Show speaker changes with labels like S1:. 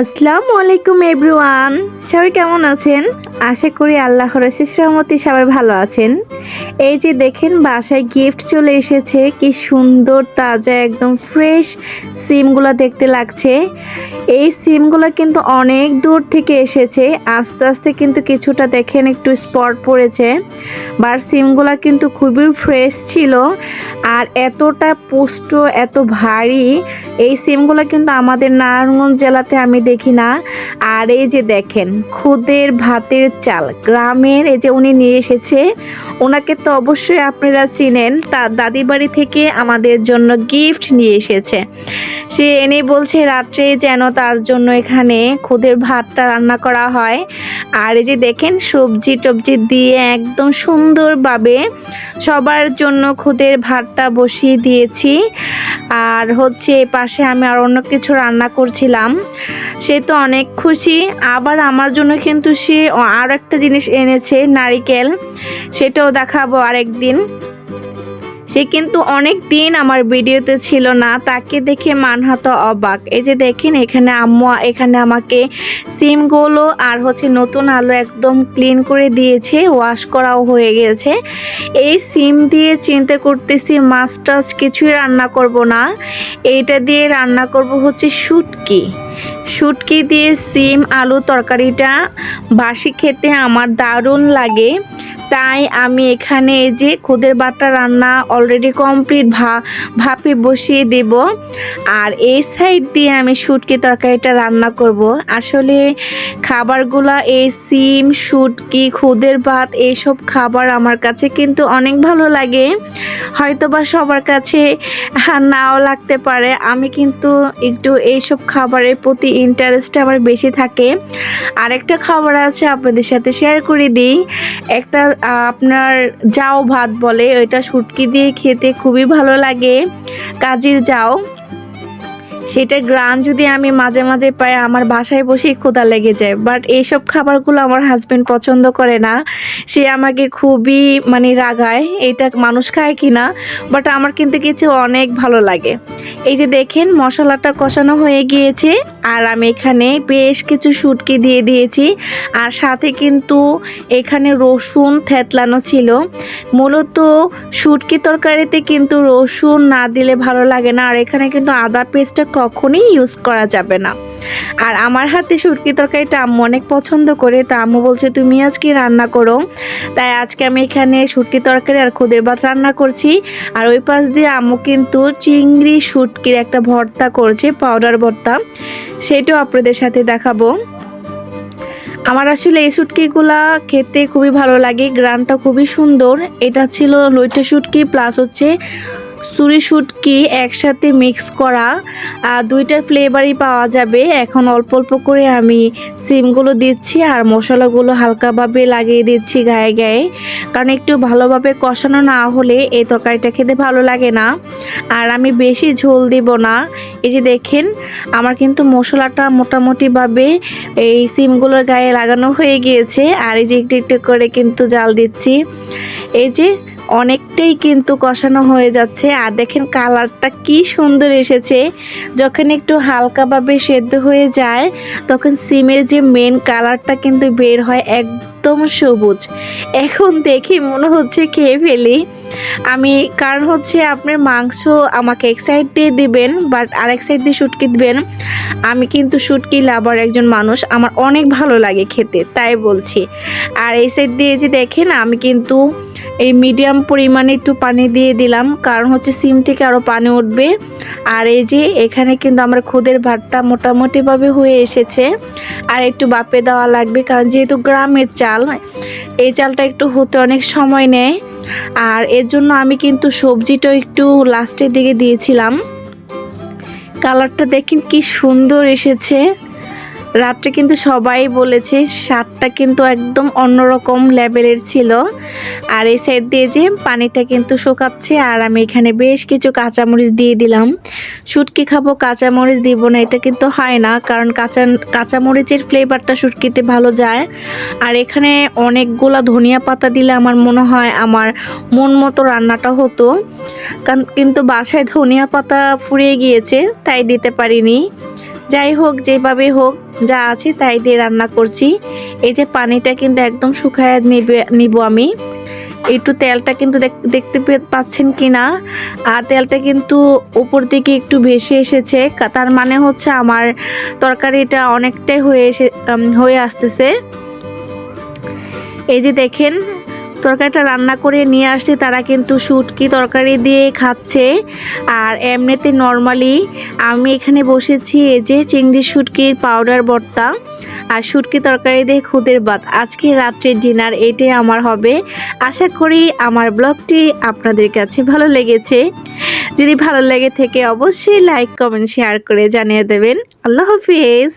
S1: আসসালামু আলাইকুম এভরিওয়ান। সবাই কেমন আছেন? আশা করি আল্লাহর শেষ রহমতি সবাই ভালো আছেন। এই যে দেখেন, বাসায় গিফট চলে এসেছে। কি সুন্দর, তাজা, একদম ফ্রেশ সিমগুলো দেখতে লাগছে। এই সিমগুলো কিন্তু অনেক দূর থেকে এসেছে। আস্তে আস্তে কিন্তু কিছুটা দেখেন একটু স্পট পড়েছে। বার সিমগুলো কিন্তু খুবই ফ্রেশ ছিল। আর এতটা পুষ্ট, এত ভারী, এই সিমগুলো কিন্তু আমাদের নারায়ণগঞ্জ জেলাতে আমি দেখি না। আর এই যে দেখেন, খুদের ভাতের চাল, গ্রামের, এই যে উনি নিয়ে এসেছে ওনাকে তো অবশ্যই আপনারা চিনেন, তার দাদি বাড়ি থেকে আমাদের জন্য গিফট নিয়ে এসেছে। সে এনে বলছে, রাত্রে যেন তার জন্য এখানে খুদের ভাতটা রান্না করা হয়। আর এই যে দেখেন, সবজি টবজি দিয়ে একদম সুন্দরভাবে সবার জন্য খুদের ভাতটা বসিয়ে দিয়েছি। আর হচ্ছে পাশে আমি আর অন্য কিছু রান্না করছিলাম। সে তো অনেক খুশি। আবার আমার জন্য কিন্তু সে আর একটা জিনিস এনেছে, নারিকেল। সেটাও দেখাবো আরেকদিন। সে কিন্তু অনেক দিন আমার ভিডিওতে ছিল না, তাকে দেখে মানহাত অবাক। এই যে দেখেন, এখানে আম্মু এখানে আমাকে সিমগুলো আর হচ্ছে নতুন আলু একদম ক্লিন করে দিয়েছে ওয়াশ করাও হয়ে গেছে। এই সিম দিয়ে চিন্তা করতেছি মাছ কিছুই রান্না করব না। এইটা দিয়ে রান্না করব হচ্ছে শুটকি। শুটকি দিয়ে সিম, আলু তরকারিটা বাসি খেতে আমার দারুণ লাগে। তাই আমি এখানে এই যে খুদের বাটা রান্না অলরেডি কমপ্লিট ভা, ভাপে বসিয়ে দেব। আর এই সাইড দিয়ে আমি শুটকি তরকারিটা রান্না করব। আসলে খাবারগুলো এই সিম, শুটকি, খুদের ভাত, এইসব খাবার আমার কাছে কিন্তু অনেক ভালো লাগে। হয়তো বা সবার কাছে নাও লাগতে পারে। আমি কিন্তু একটু এইসব খাবারের প্রতি ইন্টারেস্ট আমার বেশি থাকে। আরেকটা খাবার আছে আপনাদের সাথে শেয়ার করে দিই। একটা আপনার যাও ভাত বলে ওইটা শুটকি দিয়ে খেতে খুবই ভালো লাগে। কাজির যাও। সেটা গ্রান যদি আমি মাঝে মাঝে পাই, আমার বাসায় বসেই ক্ষুধা লেগে যায়। বাট এইসব খাবারগুলো আমার হাজব্যান্ড পছন্দ করে না। সে আমাকে খুবই মানে রাগায়, এটা মানুষ খায় কি না? বাট আমার কিন্তু কিছু অনেক ভালো লাগে। এই যে দেখেন, মশলাটা কষানো হয়ে গিয়েছে, আর আমি এখানে বেশ কিছু শুটকি দিয়ে দিয়েছি। আর সাথে কিন্তু এখানে রসুন থেতলানো ছিল। মূলত শুটকি তরকারিতে কিন্তু রসুন না দিলে ভালো লাগে না। আর এখানে কিন্তু আদা পেস্টটা কখনই ইউজ করা যাবে না। আর আমার হাতে শুটকি তরকারিটা আম্মু অনেক পছন্দ করে, তা আম্মু বলছে, তুমি আজকে রান্না করো। তাই আজকে আমি এখানে শুটকি তরকারি আর খুদের ভাত রান্না করছি। আর ওই পাশ দিয়ে আম্মু কিন্তু চিংড়ি শুটকির একটা ভর্তা করছে পাউডার ভর্তা। সেটাও আপনাদের সাথে দেখাবো। আমার আসলে এই শুটকিগুলা খেতে খুবই ভালো লাগে, গ্রানটা খুবই সুন্দর। এটা ছিল লইটা শুটকি প্লাস হচ্ছে সুরি শুটকি একসাথে মিক্স করা আর দুইটার ফ্লেভারই পাওয়া যাবে। এখন অল্প অল্প করে আমি সিমগুলো দিচ্ছি আর মশলাগুলো হালকাভাবে লাগিয়ে দিচ্ছি গায়ে গায়ে। কারণ একটু ভালোভাবে কষানো না হলে এই তরকারিটা খেতে ভালো লাগে না। আর আমি বেশি ঝোল দিব না। এই যে দেখেন, আমার কিন্তু মশলাটা মোটামুটিভাবে এই সিমগুলোর গায়ে লাগানো হয়ে গিয়েছে। আর এই যে একটু একটু করে কিন্তু জাল দিচ্ছি। এই যে অনেকটাই কিন্তু কষানো হয়ে যাচ্ছে। আর দেখেন কালারটা কি সুন্দর এসেছে। যখন একটু হালকাভাবে সেদ্ধ হয়ে যায়, তখন সিমের যে মেন কালারটা কিন্তু বের হয় একদম সবুজ। এখন দেখি মনে হচ্ছে খেয়ে ফেলি। আমি, কারণ হচ্ছে আপনার মাংস আমাকে এক সাইড দিয়ে দিবেন বাট আরেক সাইড দিয়ে শুটকি দিবেন। আমি কিন্তু শুটকি লাভার একজন মানুষ, আমার অনেক ভালো লাগে খেতে, তাই বলছি। আর এই সাইড দিয়ে যে দেখেন, আমি কিন্তু এই মিডিয়াম পরিমাণে একটু পানি দিয়ে দিলাম, কারণ হচ্ছে সিম থেকে আরও পানি উঠবে। আর এই যে, এখানে কিন্তু আমার খুদের ভাতটা মোটামুটিভাবে হয়ে এসেছে। আর একটু বাপে দেওয়া লাগবে, কারণ যেহেতু গ্রামের চাল হয়। এই চালটা একটু হতে অনেক সময় নেয়। আর এর জন্য আমি কিন্তু সবজিটা একটু লাস্টের দিকে দিয়েছিলাম। কালারটা দেখেন কি সুন্দর এসেছে। রাত্রে কিন্তু সবাই বলেছে স্বাদটা কিন্তু একদম অন্যরকম লেভেলের ছিল। আর এই সাইড দিয়ে যে পানিটা কিন্তু শুকাচ্ছে, আর আমি এখানে বেশ কিছু কাঁচামরিচ দিয়ে দিলাম। শুটকি খাব, কাঁচামরিচ দিব না, এটা কিন্তু হয় না, কারণ কাঁচা, কাঁচামরিচের ফ্লেভারটা শুটকিতে ভালো যায়। আর এখানে অনেকগুলা ধনিয়া পাতা দিলে আমার মনে হয় আমার মন মতো রান্নাটা হতো। কারণ কিন্তু বাসায় ধনিয়া পাতা ফুরিয়ে গিয়েছে, তাই দিতে পারিনি। যাই হোক, যেভাবে হোক, যা আছে তাই দিয়ে রান্না করছি। এই যে পানিটা কিন্তু একদম শুকায় নিবে, নিব আমি। একটু তেলটা কিন্তু দেখ- দেখতে পাচ্ছেন কিনা? আর তেলটা কিন্তু উপর দিকে একটু ভেসে এসেছে। তার মানে হচ্ছে আমার তরকারিটা অনেকটাই হয়ে এসে হয়ে আসতেছে। এই যে দেখেন তরকারিটা রান্না করে নিয়ে আসছে, তারা কিন্তু শুটকি তরকারি দিয়ে খাচ্ছে। আর এমনিতে নর্মালি আমি এখানে বসেছি এই যে চিংড়ি শুটকির পাউডার ভর্তা আর শুটকি তরকারি দিয়ে খুদের ভাত। আজকে রাত্রের ডিনার এটাই আমার হবে। আশা করি আমার ব্লগটি আপনাদের কাছে ভালো লেগেছে। যদি ভালো লেগে থেকে অবশ্যই লাইক কমেন্ট শেয়ার করে জানিয়ে দেবেন। আল্লাহ হাফিজ।